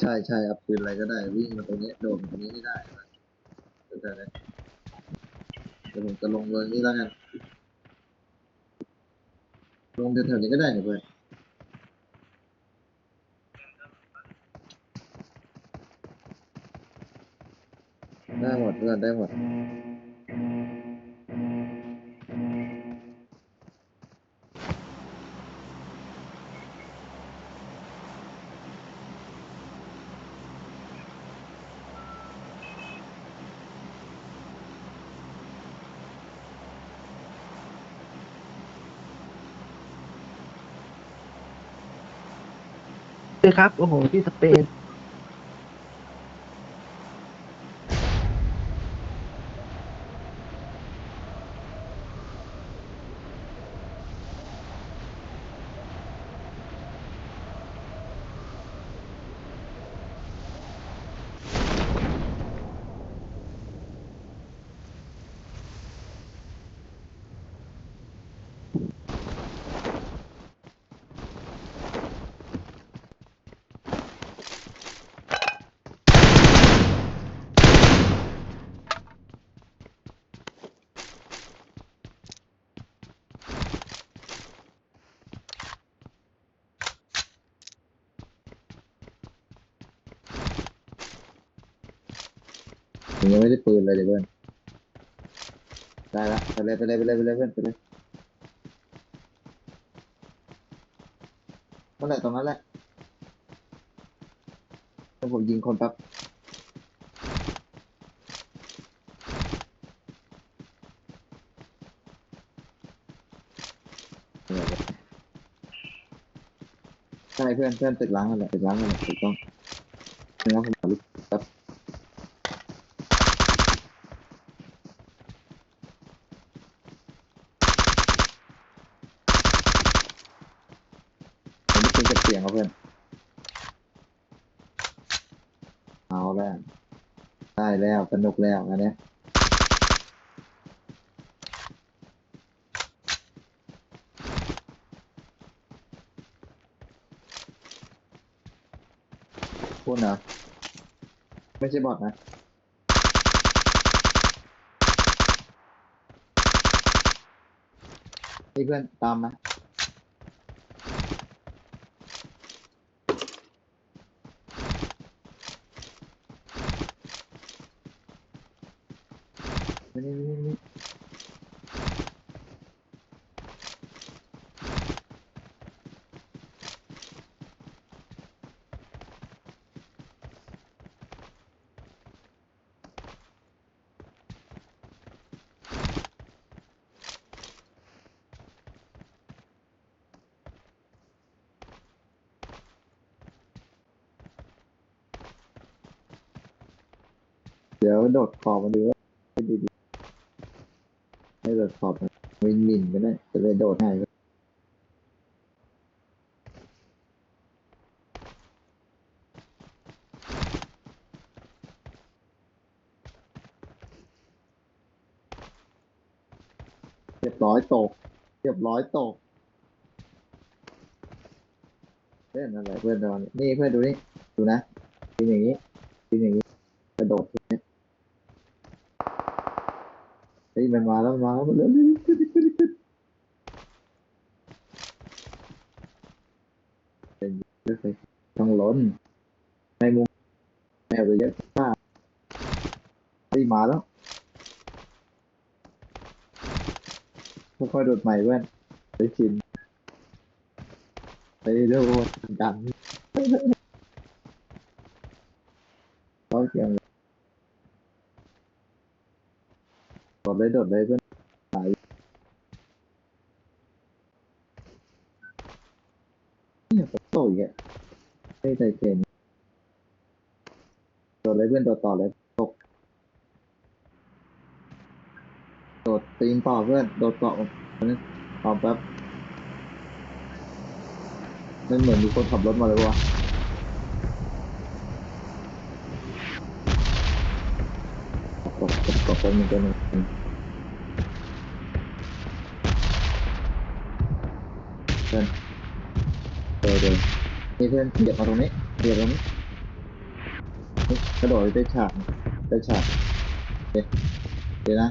ใช่ใช่เอาปืนอะไรก็ได้ วิ่งมาตรงนี้โดดมาตรงนี้ไม่ได้นะเดี๋ยวแต่นะเดี๋ยวผมจะลงเลยนี่แล้วกันลงแถวๆนี้ก็ได้เนี่ยเพื่อนได้หมดเพื่อนได้หมด เลยครับ โอ้โห ที่สเปน ยังไม่ได้ปืนเลยเดี๋ยวเพื่อนได้ละไปเลยไปเลยไปเลยไปเลยเพื่อนไปเลยนั่นแหละตรงนั้นแหละแล้วผมยิงคนแป๊บใช่เพื่อนเพื่อนตึกล้างกันแหละตึกล้างกันแหละถูกต้องนผมขอลุกแป๊บผมไม่คุ้น กับเสียงครับเพื่อน เอาแล้วได้แล้วสนุกแล้วอันเนี้ยพูดนะไม่ใช่บอทนะนี่เพื่อนตามนะ นี่นี่นี่นี่ เดี๋ยวโดดขอบมาดูว่าดีดีให้โดดขอบมันวินวินก็ได้จะเลยโดดให้ก็เรียบร้อยตกเรียบร้อยตกเล่นอะไรเพื่อนนอนนี่เพื่อนดูนี่ดูนะกินอย่างนี้กินอย่างนี้ กระโดดอย่างนี้เฮ้ยมันมาแล้วมันมาแล้วมันเร็วๆขึ้นดิขึ้นดิขึ้นเป็นเยอะเลยต้องล้นในมุมแมวจะเยอะมากเฮ้ยมาแล้วค่อยๆโดดใหม่เว้นไปชินไปเรื่อยๆดันเขาเสียงโดดเลยโดดเลยเพื่อนตายเนี่ยผมโตอีกอะไม่ใจเกณฑ์โดดเลยเพื่อนโดดต่อเลยตกโดดตีนต่อเพื่อนโดดเกาะต่อแป๊บมันเหมือนมีคนขับรถมาเลยวะ กดกดกดตัวหนึ่งตัวหนึ่งเพื่อนเดี๋ยวเดี๋ยวนี่เพื่อนเหยียบมาตรงนี้เหยียบตรงนี้กระโดดได้ฉากได้ฉากเคเดี๋ยวนะ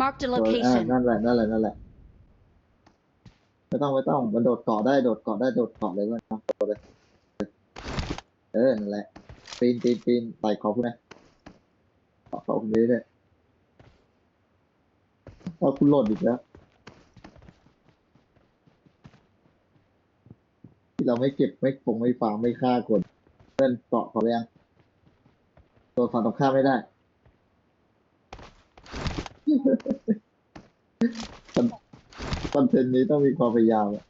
Marked a โดดอ่า location. นั่นแหละนั่นแหละนั่นแหละไม่ต้องไม่ต้องมันโดดเกาะได้โดดเกาะได้โดดเกาะเลยเพื่อนโดดเลยเออนั่นแหละ ปีนปีนปีนไต่ขอบคุณนะเกาะขอบคุณนี้เลยเอาคุณโหลดอีกแล้วที่เราไม่เก็บไม่คงไม่ฟาร์มไม่ฆ่าคนเพื่อนเกาะขอเรียงตัวฝั่งตรงข้ามไม่ได้คอนเทนต์นี้ต้องมีความพยายามอะ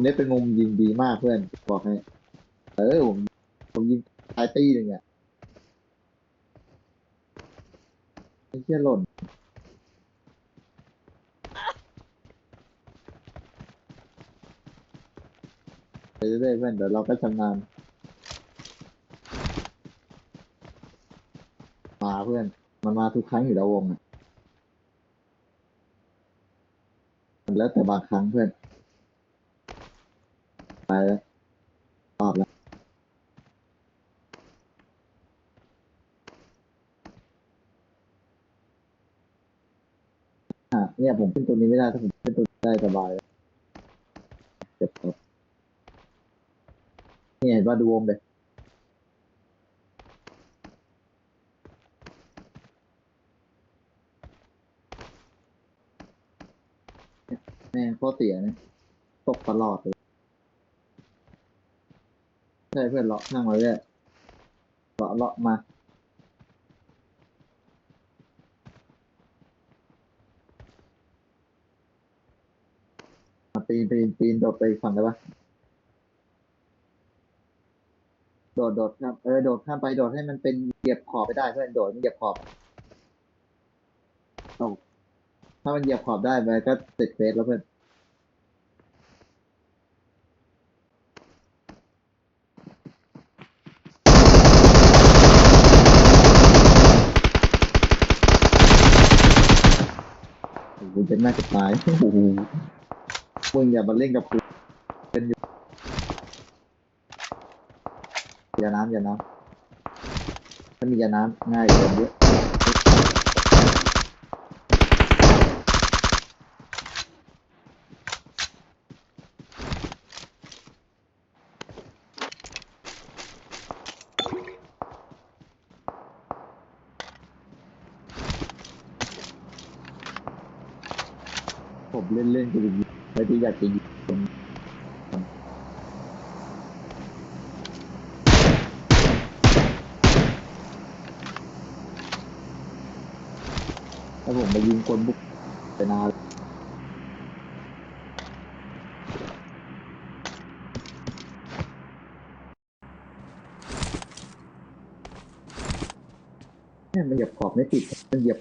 ตรงนี้เป็นมุมยิงดีมากเพื่อน บอกให้ เออผมผมยิงตายตี้หนึ่งอะไอ้เชี่ยหล่น ไปเรื่อยๆเพื่อนเดี๋ยวเราก็ชำนาญมาเพื่อน มันมาทุกครั้งอยู่แล้ววงอะมันแล้วแต่บางครั้งเพื่อน ไปแล้วตอบแล้วอะ เนี่ยผมขึ้นตัวนี้ไม่ได้ถ้าผมขึ้นตัวได้สบายเลยเจ็บครับเนี่ยเห็นว่าดูวงเลยแม่งโคตรเสียนะตกตลอดเลยใช่เพื่อนเลาะนั่งมาเรื่อยเลาะเลาะมา ปีนปีนปีนโดดไปอีกฝั่งได้ปะโดดโดดครับเออโดดข้ามไปโดดให้มันเป็นเหยียบขอบไปได้เพื่อนโดดมันเหยียบขอบตกถ้ามันเหยียบขอบได้มันก็ติดเฟสแล้วเพื่อนโอ้โหเป็นหน้าจะตายโอ้โห มึงอย่ามาเล่นกับกูเป็นอยู่อย่าน้ำอย่าน้ำถ้ามีอย่าน้ำง่ายกว่าเยอะผมเล่นเล่นๆกูยิง ไม่ได้อยากจะยิงถ้าผมไปยิงคนบุกไปนานเนี่ยมันเหยียบขอบไม่ติดมันเหยียบ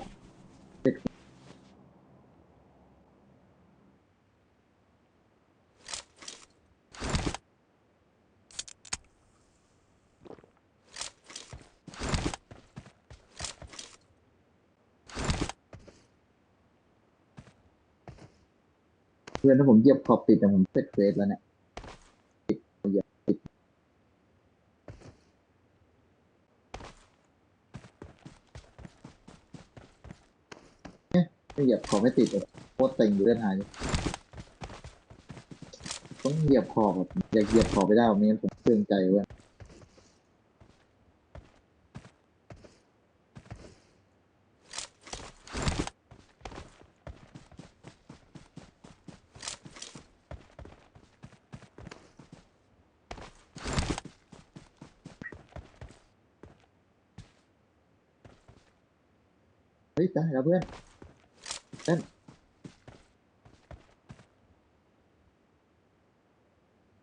เพื่อนถ้าผมเหยียบขอบติดแต่ผมเสร็จเฟสแล้วเนี่ยติดเหยียบติดเนี่ยไม่เหยียบขอบไม่ติดเลยโคตรเต็งอยู่เลือดหายต้องเหยียบขอบแบบอยากเหยียบขอบไปได้ไม่งั้นผมเครื่องใจเว้ย ฮ้ยได้แล้วเพื่อนเพื่น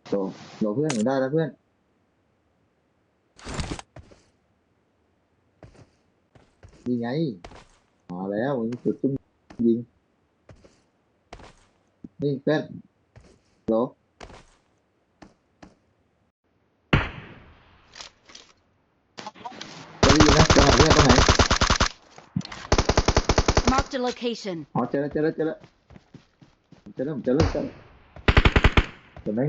โดโดเพื่อนหนูได้แล้วเพื่อนยิงไงมาแล้วมึงจุดตุ้มยิงนี่เพื่อนโหลจะได้ยินนะจะหาเพื่อนตรงไหน Marked a location. อ๋อเจอแล้วเจอแล้วเจอแล้วจะเริ่มจะเจอแล้วเดี๋ยวแม่ง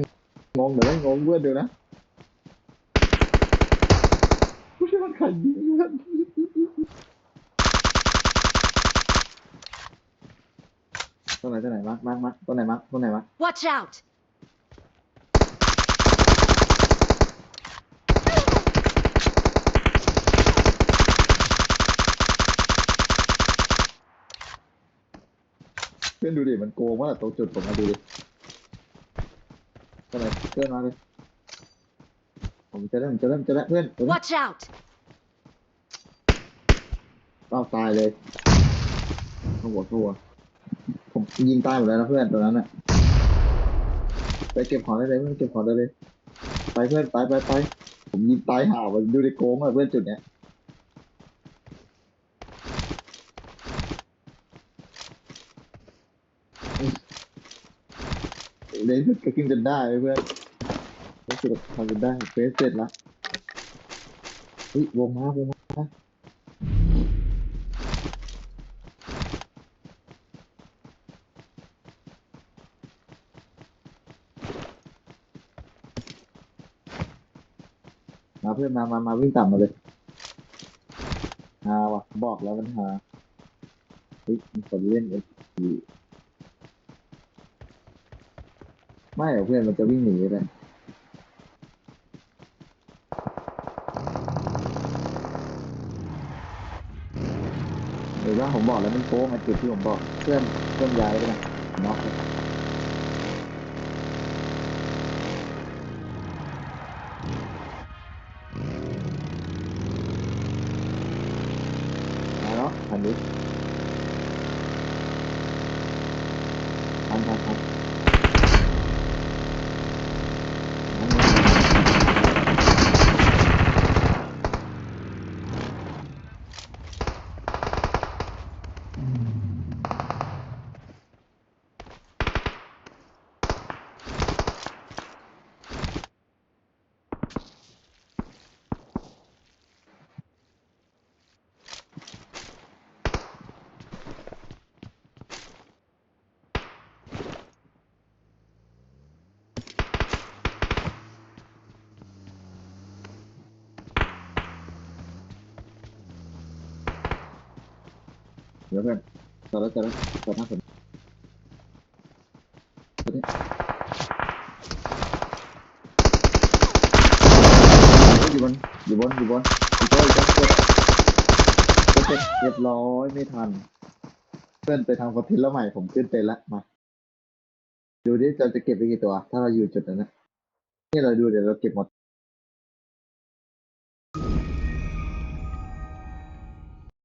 งงเดี๋ยวแม่งงงเพื่อนเดี๋ยวนะผู้ชายมันขันยิงเพื่อนตัวไหนตัวไหนมาร์คมาร์คมาร์คตัวไหนมาร์คตัวไหนมาร์ค Watch out! อนดูดิมันโกงว่าตรงจุดผมมาดูดิตัวไหนเพื่อนมาเลยผมจะเริ่มจะเริ่มจะเริ่มเพื่อนตัวนี้ Watch out! เอาตายเลยเข้าหัวเข้าหัวผมยิงตายหมดแล้วนะเพื่อนตัวนั้นน่ะไปเก็บของได้เลยเพื่อนเก็บของได้เลย ไปเพื่อนไปไปไปผมยิงตายห่ามันดูในโกงอะเพื่อนจุดเนี้ย เลยสุดก็กินจนได้เพื่อนเลยสุดทำจนได้เฟสเสร็จละเฮ้ยวงมาวงมามาเพื่อนมา มา มาวิ่งต่ำมาเลยฮาวะบอกแล้วมันฮาเฮ้ยมันคนเล่นเอฟี ไม่เหรอเพื่อนมันจะวิ่งหนีเลยเดี๋ยวว่าผมบอกแล้วมันโค้งมาจุดที่ผมบอกเพื่อนเพื่อนย้ายไปนะน็อกเลยมาแล้วอันนี้ทันทันทันทัน เดี๋ยวเพื่อนจอดแล้วจอดแล้วจอดหน้าผมตัวนี้เฮ้ยอยู่บนอยู่บนอยู่บนอีกตัวอีกตัวอีกตัวเรียบร้อยไม่ทัน เพื่อนไปทำคอนเทนต์แล้วใหม่ผมขึ้นเป็นละมา ดูดิเราจะเก็บไปกี่ตัว ถ้าเราอยู่จุดนั้นนะนี่เราดูเดี๋ยวเราเก็บหมด